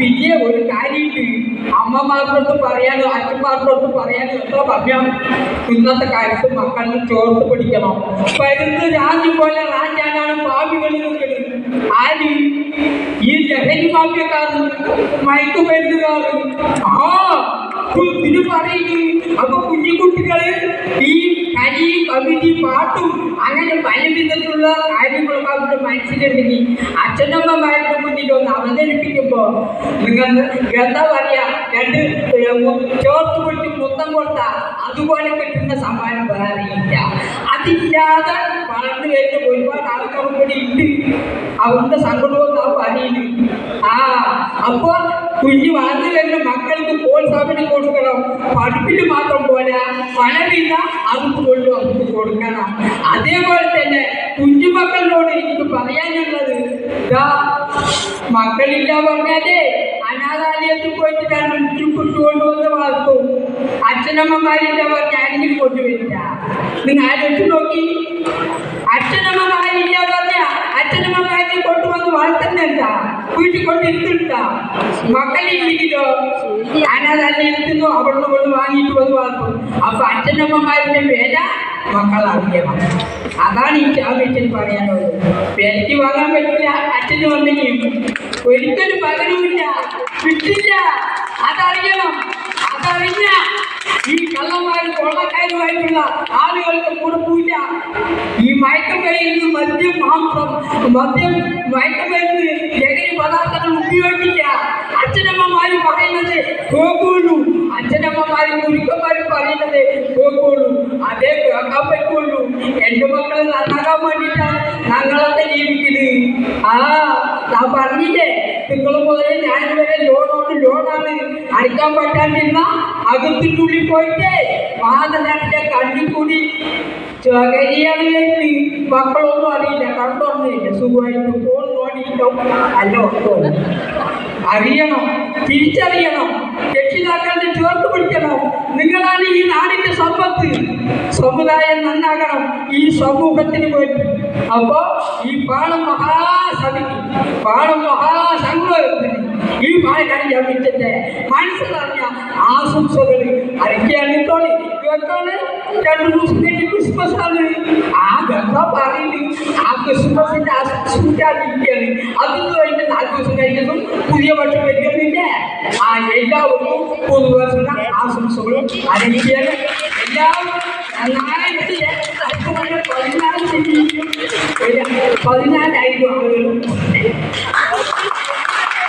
പിന്നെ ഒരു കാര്യമുണ്ട്. അമ്മമാർക്കൊട്ട് പറയാനോ അച്ഛന്മാർക്കൊട്ട് പറയാനോ എത്ര പറഞ്ഞാൽ ഇന്നത്തെ കാലത്ത് മക്കളിൽ ചോർത്ത് പിടിക്കണം. പരുന്ന് രാജു പോലെ രാജാനാണ് ഭാവികളിൽ നിൽക്കുന്നത് ആര്? ഈ ലഹരി മാഫിയക്കാരൻ മയക്കുമരുന്നുകാരൻ ആ ഇതിന് പറയുന്നു അപ്പൊ കുഞ്ഞുകുട്ടികൾ ഈ കരി കവിതി പാട്ടും അങ്ങനെ പല വിധത്തിലുള്ള കാര്യങ്ങളൊക്കെ അവരുടെ മനസ്സിലുണ്ടെങ്കിൽ അച്ഛനമ്മമാരുടെ മുന്നിൽ ഒന്ന് അവതരിപ്പിക്കുമ്പോ നിങ്ങൾ എന്താ പറയുക രണ്ട് ചോർത്ത് പിടിച്ച് മുത്തം കൊടുത്ത അതുപോലെ കിട്ടുന്ന സമ്മാനം വേറെ അതില്ലാതെ വളർന്നു വരുന്ന ഒരുപാട് ആൾക്കാർ കൂടി ഉണ്ട്. അവരുടെ സങ്കടവും നാം അറിയില്ല ആ അപ്പോൾ കുഞ്ഞു വളർന്നു വരുന്ന മക്കൾക്ക് പ്രോത്സാഹനം കൊടുക്കണം. പഠിപ്പിന് മാത്രം പോരാ. പണമില്ല അവർക്ക് കൊണ്ടു അവർക്ക് കൊടുക്കണം. അതേപോലെ തന്നെ കുഞ്ഞുമക്കളിനോട് എനിക്ക് പറയാനുള്ളത് ഇതാ മക്കളില്ല പറഞ്ഞാലേ അനാഥാലയത്തിൽ പോയിട്ട് രണ്ടു കുട്ടുകൊണ്ടുവന്ന് വളർത്തും. അച്ഛനമ്മമാരില്ല പറഞ്ഞാൽ ആരെങ്കിലും കൊണ്ടുവരില്ല. നിങ്ങൾ ആലോചിച്ച് നോക്കി. അച്ഛനമ്മമാരില്ല പറഞ്ഞ അച്ഛനമ്മമാരെ കൊണ്ടുവന്ന് വളർത്തുന്നുണ്ട വീട്ടിൽ കൊണ്ടിരുത്തുണ്ട മക്കളില്ലെങ്കിലോ അനാഥാലയത്തിനോ അവിടുന്ന് കൊണ്ട് വാങ്ങിയിട്ട് വന്ന് വളർത്തും. അപ്പൊ അച്ഛനമ്മമാരുടെ വില മക്കൾ അറിയണം അതാണ് ഈ ചാമ്പ്യൻ പറയാനുള്ളത്. എനിക്ക് വാങ്ങാൻ പറ്റില്ല അച്ഛനും അമ്മയ്ക്കും ഒരിക്കലും പകരമില്ല വിട്ടില്ല. അതറിയണം അതറിഞ്ഞ ഈ കള്ളന്മാരും കൊള്ളക്കാരുമായിട്ടുള്ള ആളുകൾക്ക് കൊടുക്കൂല. ഈ മയക്കമരുന്ന് മദ്യം മാംസം മദ്യം മയക്കമരുന്ന് ലഹരി പദാർത്ഥങ്ങൾ ഉപയോഗിക്കില്ല അച്ഛനമ്മമാര് പറയുന്നത് കേൾക്കുള്ളൂ. അച്ഛനമ്മമാരും ഗുരുക്കന്മാരും പറയുന്നത് കേൾക്കുള്ളൂ. അതേ പറ്റുള്ളൂ. എന്റെ മക്കൾ നന്നാക്കാൻ വേണ്ടിയിട്ടാണ് ഞങ്ങളൊക്കെ ജീവിക്കുന്നത്. ആ ഞാൻ പറഞ്ഞില്ലേ നിങ്ങൾ മുതൽ ഞാൻ വരെ ലോണോട്ട് ലോണാണ് അടിക്കാൻ പറ്റാണ്ടിരുന്ന അകത്തിനുള്ളിൽ പോയിട്ട് കണ്ണി കണ്ണിൽ കൂടി ചകരിയാണ് മക്കളൊന്നും അറിയില്ല. കണ്ടോന്നില്ല സുഖമായിട്ട് ഫോൺ നോടിയിട്ടുണ്ടാവും അല്ലോ അറിയണം. തിരിച്ചറിയണം. രക്ഷിതാക്കളുടെ ചേർത്ത് പിടിക്കണം. നിങ്ങളാണ് ഈ നാടിന്റെ സമ്പത്ത്. సముదాయం అన్నాగడం ఈ సమూహత్తిని పోయి అబ్బో ఈ పాడం మహాసమితి పాడం మహాసంఘం ಇರ್ತೀನಿ ಈ ಬಾಯಿಗಾಗಿ ಯಾವಿದ್ದೆ ಮಾಡಿಸೋದನ್ನ ಆಶಿಸೋದ್ರಿ ಅದಕ್ಕೆ ಅನ್ಕೊಳ್ಳಿ ಇವತ್ತೊಂದು ಎರಡು ಮುಸ್ಲಿಂ ಕ್ರಿಸ್ಮಸ್ ಅಲ್ಲಿ. ಆ ಗಂಧ ಪಾರಿಲಿ ಆ ಕ್ರಿಸ್ಮಸ್ ಅಂತ ಆಶಿಸುತ್ತೆ ಅದು ಇದ್ದೇನೆ ಅದು ಐತೆ ನಾಲ್ಕು ವರ್ಷ ಕೈಗಳು ಪುದಿಯ ವರ್ಷ ಕೈಗಳಿದೆ ಆ ಎಲ್ಲವನ್ನು ಒಂದು ವರ್ಷದ ಆಶಿಸೋದು ಅದಕ್ಕೆ ಎಲ್ಲ അടുത്ത പതിനാല് പതിനാലായിരം ആളുകളും